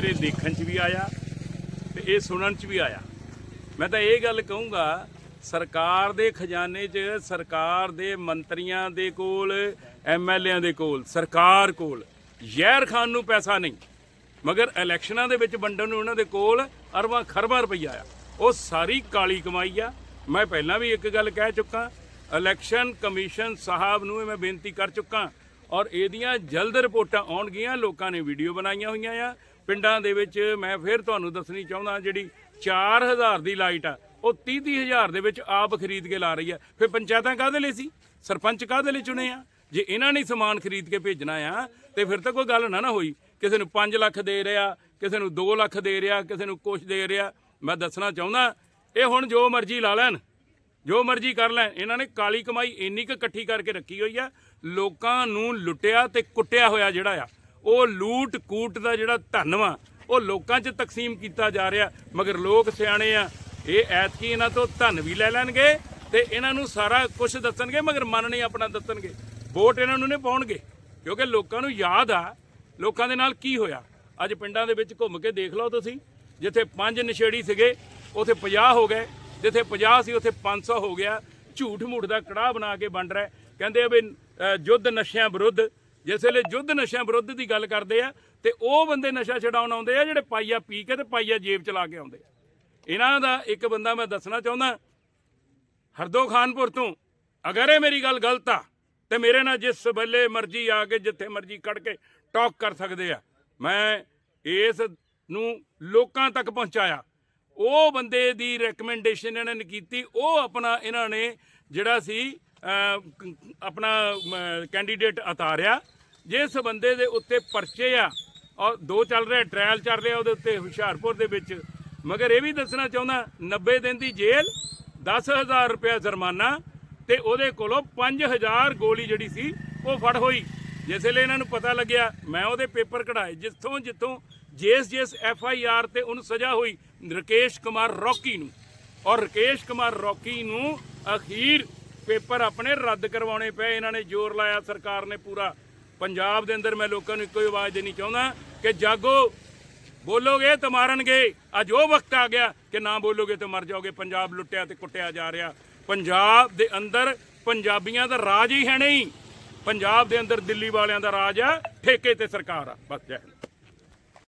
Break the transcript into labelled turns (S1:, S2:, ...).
S1: ਮੇਰੇ ਦੇਖਣ 'ਚ ਵੀ ਆਇਆ ਤੇ ਇਹ ਸੁਣਨ 'ਚ ਵੀ ਆਇਆ। ਮੈਂ ਤਾਂ ਇਹ ਗੱਲ ਕਹੂੰਗਾ, ਸਰਕਾਰ ਦੇ ਖਜ਼ਾਨੇ 'ਚ ਸਰਕਾਰ ਦੇ ਮੰਤਰੀਆਂ ਦੇ ਕੋਲ ਐਮਐਲਏਆਂ ਦੇ ਕੋਲ, ਸਰਕਾਰ ਕੋਲ, ਜ਼ਹਿਰ ਖਾਨ ਨੂੰ ਪੈਸਾ ਨਹੀਂ। ਮਗਰ ਇਲੈਕਸ਼ਨਾਂ ਦੇ ਵਿੱਚ ਵੰਡਣ ਨੂੰ ਉਹਨਾਂ ਦੇ ਕੋਲ ਅਰਬਾਂ ਖਰਬਾਂ ਰੁਪਈਆ ਆ। ਉਹ ਸਾਰੀ ਕਾਲੀ ਕਮਾਈ ਆ। ਮੈਂ ਪਹਿਲਾਂ ਵੀ ਇੱਕ ਗੱਲ ਕਹਿ ਚੁੱਕਾ, ਇਲੈਕਸ਼ਨ ਕਮਿਸ਼ਨ ਸਾਹਿਬ ਨੂੰ ਮੈਂ ਬੇਨਤੀ ਕਰ ਚੁੱਕਾ। ਔਰ ਇਹਦੀਆਂ ਜਲਦ ਰਿਪੋਰਟਾਂ ਆਉਣਗੀਆਂ, ਲੋਕਾਂ ਨੇ ਵੀਡੀਓ ਬਣਾਈਆਂ ਹੋਈਆਂ ਆ। ਪਿੰਡਾਂ ਦੇ ਵਿੱਚ ਮੈਂ ਫਿਰ ਤੁਹਾਨੂੰ ਦੱਸਣੀ ਚਾਹੁੰਦਾ ਜਿਹੜੀ 4000 ਦੀ ਲਾਈਟ ਆ, ਉਹ 30-30000 ਦੇ ਵਿੱਚ ਆਪ ਖਰੀਦ ਕੇ ਲਾ ਰਹੀ ਆ। ਫਿਰ ਪੰਚਾਇਤਾਂ ਕਾਹਦੇ ਲਈ ਸੀ? ਸਰਪੰਚ ਕਾਹਦੇ ਲਈ ਚੁਣੇ ਆ? ਜੇ ਇਹਨਾਂ ਨੇ ਸਮਾਨ ਖਰੀਦ ਕੇ ਭੇਜਣਾ ਆ, ਤੇ ਫਿਰ ਤਾਂ ਕੋਈ ਗੱਲ ਨਾ ਨਾ ਹੋਈ। ਕਿਸੇ ਨੂੰ 5 ਲੱਖ ਦੇ ਰਿਹਾ, ਕਿਸੇ ਨੂੰ 2 ਲੱਖ ਦੇ ਰਿਹਾ, ਕਿਸੇ ਨੂੰ ਕੁਛ ਦੇ ਰਿਹਾ। ਮੈਂ ਦੱਸਣਾ ਚਾਹੁੰਦਾ, ਇਹ ਹੁਣ ਜੋ ਮਰਜ਼ੀ ਲਾ ਲੈਣ, ਜੋ ਮਰਜ਼ੀ ਕਰ ਲੈਣ, ਇਹਨਾਂ ਨੇ ਕਾਲੀ ਕਮਾਈ ਇੰਨੀ ਕੁ ਇਕੱਠੀ ਕਰਕੇ ਰੱਖੀ ਹੋਈ ਆ। ਲੋਕਾਂ ਨੂੰ ਲੁੱਟਿਆ ਤੇ ਕੁੱਟਿਆ ਹੋਇਆ ਜਿਹੜਾ ਆ ਉਹ ਲੂਟ ਕੂਟ ਦਾ ਜਿਹੜਾ ਧਨ ਵਾ, ਉਹ ਲੋਕਾਂ 'ਚ ਤਕਸੀਮ ਕੀਤਾ ਜਾ ਰਿਹਾ, ਮਗਰ ਲੋਕ ਸਿਆਣੇ ਆ। ਇਹ ਐਤਕੀ ਇਹਨਾਂ ਤੋਂ ਧਨ ਵੀ ਲੈ ਲੈਣਗੇ ਤੇ ਇਹਨਾਂ ਨੂੰ ਸਾਰਾ ਕੁਝ ਦੱਸਣਗੇ, ਮਗਰ ਮਨ ਨਹੀਂ ਆਪਣਾ ਦੱਸਣਗੇ। ਵੋਟ ਇਹਨਾਂ ਨੂੰ ਨਹੀਂ ਪਾਉਣਗੇ, ਕਿਉਂਕਿ ਲੋਕਾਂ ਨੂੰ ਯਾਦ ਆ ਲੋਕਾਂ ਦੇ ਨਾਲ ਕੀ ਹੋਇਆ। ਅੱਜ ਪਿੰਡਾਂ ਦੇ ਵਿੱਚ ਘੁੰਮ ਕੇ ਦੇਖ ਲਓ ਤੁਸੀਂ, ਜਿੱਥੇ ਪੰਜ ਨਸ਼ੇੜੀ ਸੀਗੇ, ਉਥੇ 50 ਹੋ ਗਏ, ਜਿੱਥੇ 50 ਸੀ, ਉਥੇ 500 ਹੋ ਗਿਆ। ਝੂਠ ਮੂਠ ਦਾ ਕੜਾਹ ਬਣਾ ਕੇ ਵੰਡ ਰਿਹਾ। ਕਹਿੰਦੇ ਆ ਵੀ ਯੁੱਧ ਨਸ਼ਿਆਂ ਵਿਰੁੱਧ ਜਿਸ ਵੇਲੇ ਯੁੱਧ ਨਸ਼ਿਆਂ ਵਿਰੁੱਧ ਦੀ ਗੱਲ ਕਰਦੇ ਆ ਤੇ ਉਹ ਬੰਦੇ ਨਸ਼ਾ ਛਡਾਉਣ ਆਉਂਦੇ ਆ ਜਿਹੜੇ ਪਾਈਆ ਪੀ ਕੇ ਤੇ ਪਾਈਆ ਜੇਬ ਚ ਲਾ ਕੇ ਆਉਂਦੇ ਆ। ਇਹਨਾਂ ਦਾ ਇੱਕ ਬੰਦਾ ਮੈਂ ਦੱਸਣਾ ਚਾਹੁੰਦਾ, ਹਰਦੋ ਖਾਨਪੁਰ ਤੋਂ, ਅਗਰ ਇਹ ਮੇਰੀ ਗੱਲ ਗਲਤ ਆ, ਤੇ ਮੇਰੇ ਨਾਲ ਜਿਸ ਵੇਲੇ ਮਰਜ਼ੀ ਆ ਕੇ, ਜਿੱਥੇ ਮਰਜ਼ੀ ਕੱਢ ਕੇ ਟਾਕ ਕਰ ਸਕਦੇ ਆ। ਮੈਂ ਇਸ ਨੂੰ ਲੋਕਾਂ ਤੱਕ ਪਹੁੰਚਾਇਆ। ਉਹ ਬੰਦੇ ਦੀ ਰეკਮੈਂਡੇਸ਼ਨ ਇਹਨਾਂ ਨੇ ਕੀਤੀ, ਉਹ ਆਪਣਾ, ਇਹਨਾਂ ਨੇ ਜਿਹੜਾ ਸੀ ਆਪਣਾ ਕੈਂਡੀਡੇਟ ਉਤਾਰਿਆ। ਜਿਸ ਬੰਦੇ ਦੇ ਉੱਤੇ ਪਰਚੇ ਆ, ਔਰ ਦੋ ਚੱਲ ਰਿਹਾ ਟ੍ਰਾਇਲ ਚੱਲ ਰਿਹਾ ਉਹਦੇ ਉੱਤੇ ਹੁਸ਼ਿਆਰਪੁਰ ਦੇ ਵਿੱਚ। ਮਗਰ ਇਹ ਵੀ ਦੱਸਣਾ ਚਾਹੁੰਦਾ 90 ਦਿਨ ਦੀ ਜੇਲ੍ਹ 10000 ਰੁਪਏ ਜੁਰਮਾਨਾ, ਤੇ ਉਹਦੇ ਕੋਲੋਂ 5000 ਗੋਲੀ ਜਿਹੜੀ ਸੀ, ਉਹ ਫੜ ਹੋਈ। ਜਿਸ ਵੇਲੇ ਇਹਨਾਂ ਨੂੰ ਪਤਾ ਲੱਗਿਆ, ਮੈਂ ਉਹਦੇ ਪੇਪਰ ਕਢਾਏ, ਜਿੱਥੋਂ ਜਿੱਥੋਂ ਜਿਸ ਜਿਸ ਐਫ ਆਈ ਆਰ ਤੇ ਉਹਨੂੰ ਸਜ਼ਾ ਹੋਈ, ਰਕੇਸ਼ ਕੁਮਾਰ ਰੌਕੀ ਨੂੰ। ਔਰ ਰਕੇਸ਼ ਕੁਮਾਰ ਰੌਕੀ ਨੂੰ ਅਖੀਰ ਪੇਪਰ ਆਪਣੇ ਰੱਦ ਕਰਵਾਉਣੇ ਪਏ, ਇਹਨਾਂ ਨੇ ਜ਼ੋਰ ਲਾਇਆ, ਸਰਕਾਰ ਨੇ ਪੂਰਾ। ਪੰਜਾਬ ਦੇ ਅੰਦਰ ਮੈਂ ਲੋਕਾਂ ਨੂੰ ਇੱਕੋ ਹੀ ਆਵਾਜ਼ ਦੇਣੀ ਚਾਹੁੰਦਾ ਕਿ ਜਾਗੋ, ਬੋਲੋਗੇ ਤਾਂ ਮਾਰਨਗੇ। ਅੱਜ ਉਹ ਵਕਤ ਆ ਗਿਆ ਕਿ ਨਾ ਬੋਲੋਗੇ ਤਾਂ ਮਰ ਜਾਓਗੇ। ਪੰਜਾਬ ਲੁੱਟਿਆ ਤੇ ਕੁੱਟਿਆ ਜਾ ਰਿਹਾ। ਪੰਜਾਬ ਦੇ ਅੰਦਰ ਪੰਜਾਬੀਆਂ ਦਾ ਰਾਜ ਹੀ ਹੈ ਨਹੀਂ। ਪੰਜਾਬ ਦੇ ਅੰਦਰ ਦਿੱਲੀ ਵਾਲਿਆਂ ਦਾ ਰਾਜ ਆ, ਠੇਕੇ ਤੇ ਸਰਕਾਰ ਆ। ਬਸ, ਜੈ